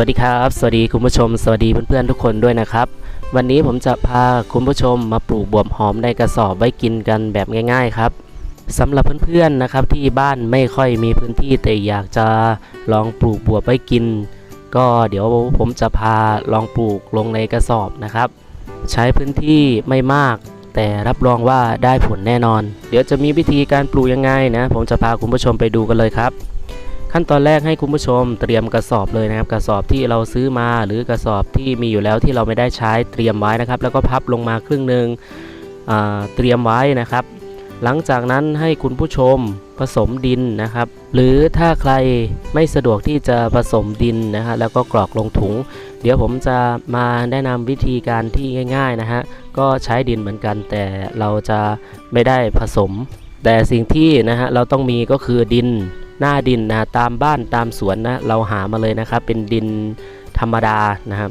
วัสดีครับ สวัสดีคุณผู้ชม สวัสดีเพื่อนๆทุกคนด้วยนะครับ วันนี้ผมจะพาคุณผู้ชมมาปลูกบวบหอมในกระสอบไว้กินกันแบบง่าย ๆครับสำหรับเพื่อนๆนะครับที่บ้านไม่ค่อยมีพื้นที่แต่อยากจะลองปลูกบวบไว้กิน ก็เดี๋ยวผมจะพาลองปลูกลงในกระสอบนะครับ ใช้พื้นที่ไม่มาก แต่รับรองว่าได้ผลแน่นอน เดี๋ยวจะมีวิธีการปลูกยังไงนะ ผมจะพาคุณผู้ชมไปดูกันเลยครับ ขั้นตอนแรกให้คุณผู้ชมเตรียมกระสอบเลยนะครับกระสอบที่เราซื้อมาหรือกระสอบที่มีอยู่แล้วที่เราไม่ได้ใช้เตรียมไว้นะครับ แล้วก็พับลงมาครึ่งหนึ่งเตรียมไว้นะครับ หลังจากนั้นให้คุณผู้ชมผสมดินนะครับ หรือถ้าใครไม่สะดวกที่จะผสมดินนะฮะแล้วก็กรอกลงถุง เดี๋ยวผมจะมาแนะนำวิธีการที่ง่าย ๆนะฮะก็ใช้ดินเหมือนกันแต่เราจะไม่ได้ผสม แต่สิ่งที่นะฮะเราต้องมีก็คือดิน หน้าดินนะตามบ้านตามสวนนะเราหามาเลยนะครับ เป็นดินธรรมดานะครับ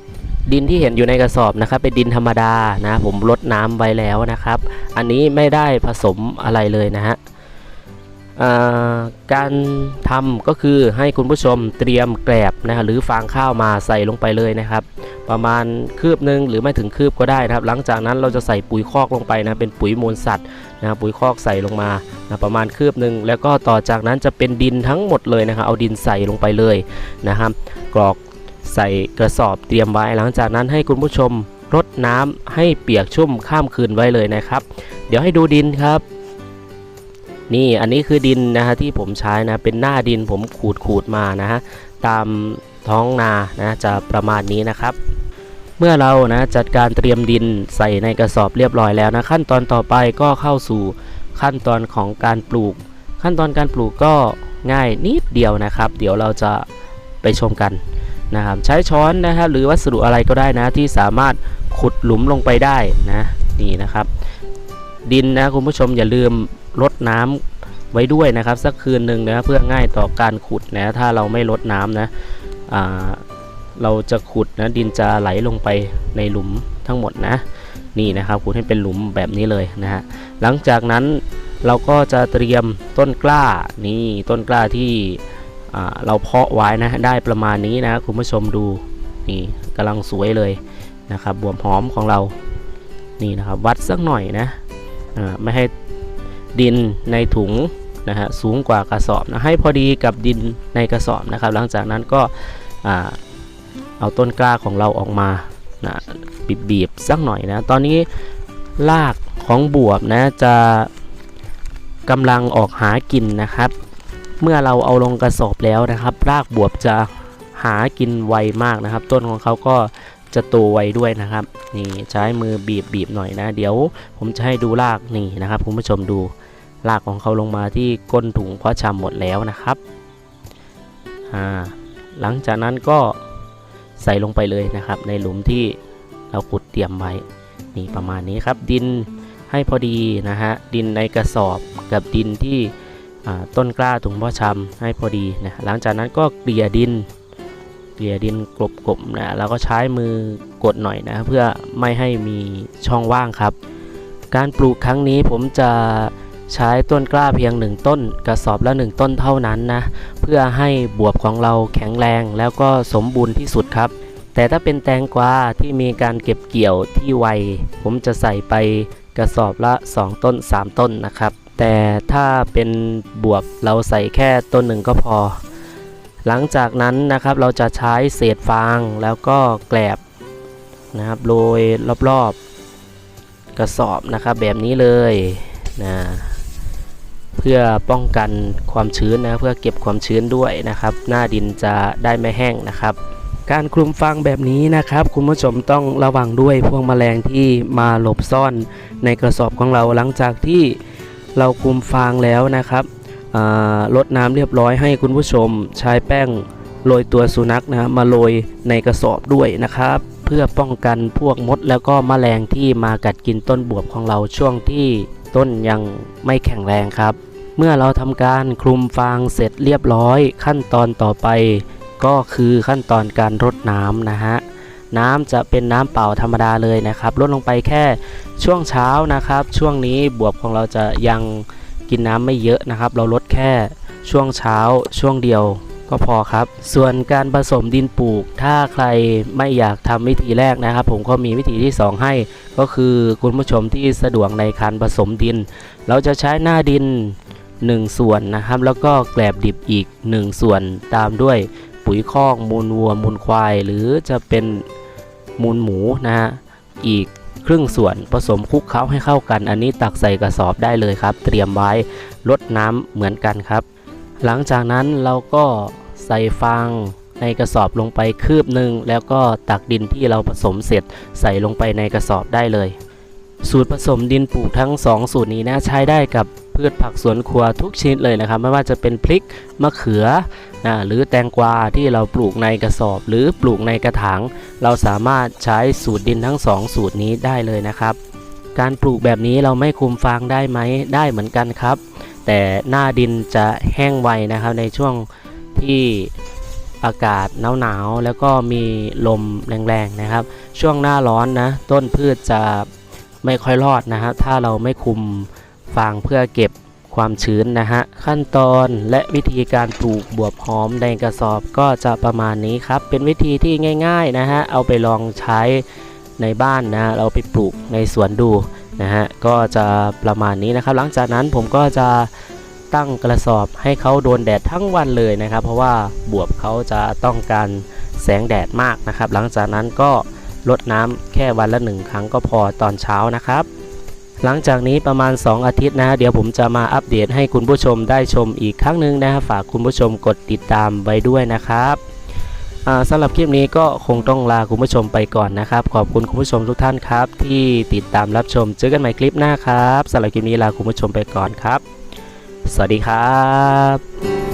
ดินที่เห็นอยู่ในกระสอบนะครับ เป็นดินธรรมดานะผมลดน้ำไว้แล้วนะครับ อันนี้ไม่ได้ผสมอะไรเลยนะฮะการทำก็คือให้คุณผู้ชมเตรียมแกลบนะฮะหรือฟางข้าวมาใส่ลงไปเลยนะครับ ประมาณคืบหนึ่งหรือไม่ถึงคืบก็ได้นะครับ หลังจากนั้นเราจะใส่ปุ๋ยคอกลงไปนะเป็นปุ๋ยมูลสัตว์นะปุ๋ยคอกใส่ลงมา นะประมาณคืบหนึ่งแล้วก็ต่อจากนั้นจะเป็นดินทั้งหมดเลยนะครับเอาดินใส่ลงไปเลยนะครับ กรอกใส่กระสอบเตรียมไว้ หลังจากนั้นให้คุณผู้ชมรดน้ำให้เปียกชุ่มข้ามคืนไว้เลยนะครับ เดี๋ยวให้ดูดินครับ นี่อันนี้คือดินนะฮะที่ผมใช้นะเป็นหน้าดินผมขูดขูดมานะฮะตามท้องนานะจะประมาณนี้นะครับ เมื่อเรานะจัดการเตรียมดินใส่ในกระสอบเรียบร้อยแล้วนะขั้นตอนต่อไปก็เข้าสู่ ขั้นตอนของการปลูก ขั้นตอนการปลูกก็ง่ายนิดเดียวนะครับ เดี๋ยวเราจะไปชมกันนะครับใช้ช้อนนะครับหรือวัสดุอะไรก็ได้นะที่สามารถขุดหลุมลงไปได้นะนี่นะครับ ดินนะคุณผู้ชมอย่าลืมรดน้ำไว้ด้วยนะครับสักคืนหนึ่งนะเพื่อง่ายต่อการขุดนะถ้าเราไม่รดน้ำนะเราจะขุดนะดินจะไหลลงไปในหลุมทั้งหมดนะ นี่นะครับขุดให้เป็นหลุมแบบนี้เลยนะฮะหลังจากนั้นเราก็จะเตรียมต้นกล้านี่ต้นกล้าที่เราเพาะไว้นะได้ประมาณนี้นะคุณผู้ชมดูนี่กำลังสวยเลยนะครับบวมหอมของเรานี่นะครับวัดสักหน่อยนะไม่ให้ดินในถุงนะฮะสูงกว่ากระสอบนะให้พอดีกับดินในกระสอบนะครับ หลังจากนั้นก็อเอาต้นกล้าของเราออกมา นะบีบๆสักหน่อยนะ ตอนนี้รากของบวบนะจะกำลังออกหากินนะครับ เมื่อเราเอาลงกระสอบแล้วนะครับ รากบวบจะหากินไวมากนะครับ ต้นของเขาก็จะโตไวด้วยนะครับ นี่ใช้มือบีบบีบหน่อยนะ เดี๋ยวผมจะให้ดูรากนี่นะครับคุณผู้ชมดูรากของเขาลงมาที่ก้นถุงเพาะชำหมดแล้วนะครับอ่าหลังจากนั้นก็ ใส่ลงไปเลยนะครับ ในหลุมที่เราขุดเตรียมไว้นี่ประมาณนี้ครับดินให้พอดีนะฮะดินในกระสอบกับดินที่ต้นกล้าถุงพ่อชำให้พอดีนะหลังจากนั้นก็เกลี่ยดิน เกลี่ยดินกลบๆนะแล้วก็ใช้มือกดหน่อยนะเพื่อไม่ให้มีช่องว่างครับ การปลูกครั้งนี้ผมจะ ใช้ต้นกล้าเพียงหนึ่งต้นกระสอบละหนึ่งต้นเท่านั้นนะ เพื่อให้บวบของเราแข็งแรงแล้วก็สมบูรณ์ที่สุดครับ แต่ถ้าเป็นแตงกวาที่มีการเก็บเกี่ยวที่ไว ผมจะใส่ไปกระสอบละ 2 ต้น 3 ต้นนะครับ แต่ถ้าเป็นบวบเราใส่แค่ต้นหนึ่งก็พอ หลังจากนั้นนะครับเราจะใช้เศษฟางแล้วก็แกลบนะครับโรยรอบๆ กระสอบนะครับแบบนี้เลยนะ เพื่อป้องกันความชื้นนะเพื่อเก็บความชื้นด้วยนะครับ หน้าดินจะได้ไม่แห้งนะครับ การคลุมฟางแบบนี้นะครับ คุณผู้ชมต้องระวังด้วยพวกแมลงที่มาหลบซ่อนในกระสอบของเราหลังจากที่เราคลุมฟางแล้วนะครับลดน้ำเรียบร้อยให้คุณผู้ชมใช้แป้งโรยตัวสุนัขนะมาโรยในกระสอบด้วยนะครับ เพื่อป้องกันพวกมดแล้วก็แมลงที่มากัดกินต้นบวบของเราช่วงที่ต้นยังไม่แข็งแรงครับ เมื่อเราทำการคลุมฟางเสร็จเรียบร้อย ขั้นตอนต่อไป ก็คือขั้นตอนการรดน้ำนะฮะน้ำจะเป็นน้ำเปล่าธรรมดาเลยนะครับลดลงไปแค่ช่วงเช้านะครับ ช่วงนี้บวบของเราจะยังกินน้ำไม่เยอะนะครับ เราลดแค่ช่วงเช้าช่วงเดียวก็พอครับ ส่วนการผสมดินปลูก ถ้าใครไม่อยากทำวิธีแรกนะครับ ผมก็มีวิธีที่ 2 ให้ ก็คือคุณผู้ชมที่สะดวกในการผสมดิน เราจะใช้หน้าดิน 1 ส่วนนะครับ แล้วก็แกลบดิบอีก 1 ส่วนตามด้วยปุ๋ยคอกมูลวัวมูลควาย หรือจะเป็นมูลหมูนะฮะอีกครึ่งส่วนผสมคลุกเคล้าให้เข้ากัน อันนี้ตักใส่กระสอบได้เลยครับ เตรียมไว้ลดน้ำเหมือนกันครับ หลังจากนั้นเราก็ใส่ฟางในกระสอบลงไปคืบหนึ่งแล้วก็ตักดินที่เราผสมเสร็จ ใส่ลงไปในกระสอบได้เลย สูตรผสมดินปลูกทั้ง 2 สูตรนี้นะใช้ได้กับ พืชผักสวนครัวทุกชนิดเลยนะครับ ไม่ว่าจะเป็นพริกมะเขือนะหรือแตงกวาที่เราปลูกในกระสอบ หรือปลูกในกระถาง เราสามารถใช้สูตรดินทั้ง 2 สูตรนี้ได้เลยนะครับ การปลูกแบบนี้เราไม่คุมฟางได้ไหมได้เหมือนกันครับ แต่หน้าดินจะแห้งไวนะครับในช่วงที่อากาศหนาวๆแล้วก็มีลมแรงๆนะครับ ช่วงหน้าร้อนนะต้นพืชจะไม่ค่อยรอดนะฮะถ้าเราไม่คุม ฟางเพื่อเก็บความชื้นนะฮะ ขั้นตอนและวิธีการปลูกบวบหอมในกระสอบก็จะประมาณนี้ครับ เป็นวิธีที่ง่ายๆนะฮะ เอาไปลองใช้ในบ้านนะ เราไปปลูกในสวนดูนะฮะ ก็จะประมาณนี้นะครับ หลังจากนั้นผมก็จะตั้งกระสอบให้เขาโดนแดดทั้งวันเลยนะครับ เพราะว่าบวบเขาจะต้องการแสงแดดมากนะครับ หลังจากนั้นก็ลดน้ำแค่วันละหนึ่งครั้งก็พอตอนเช้านะครับ หลังจากนี้ประมาณ 2 อาทิตย์นะ เดี๋ยวผมจะมาอัปเดตให้คุณผู้ชมได้ชมอีกครั้งหนึ่งนะฝากคุณผู้ชมกดติดตามไว้ด้วยนะครับสำหรับคลิปนี้ก็คงต้องลาคุณผู้ชมไปก่อนนะครับ ขอบคุณคุณผู้ชมทุกท่านครับ ที่ติดตามรับชมเจอกันใหม่คลิปหน้าครับสำหรับคลิปนี้ลาคุณผู้ชมไปก่อนครับ สวัสดีครับ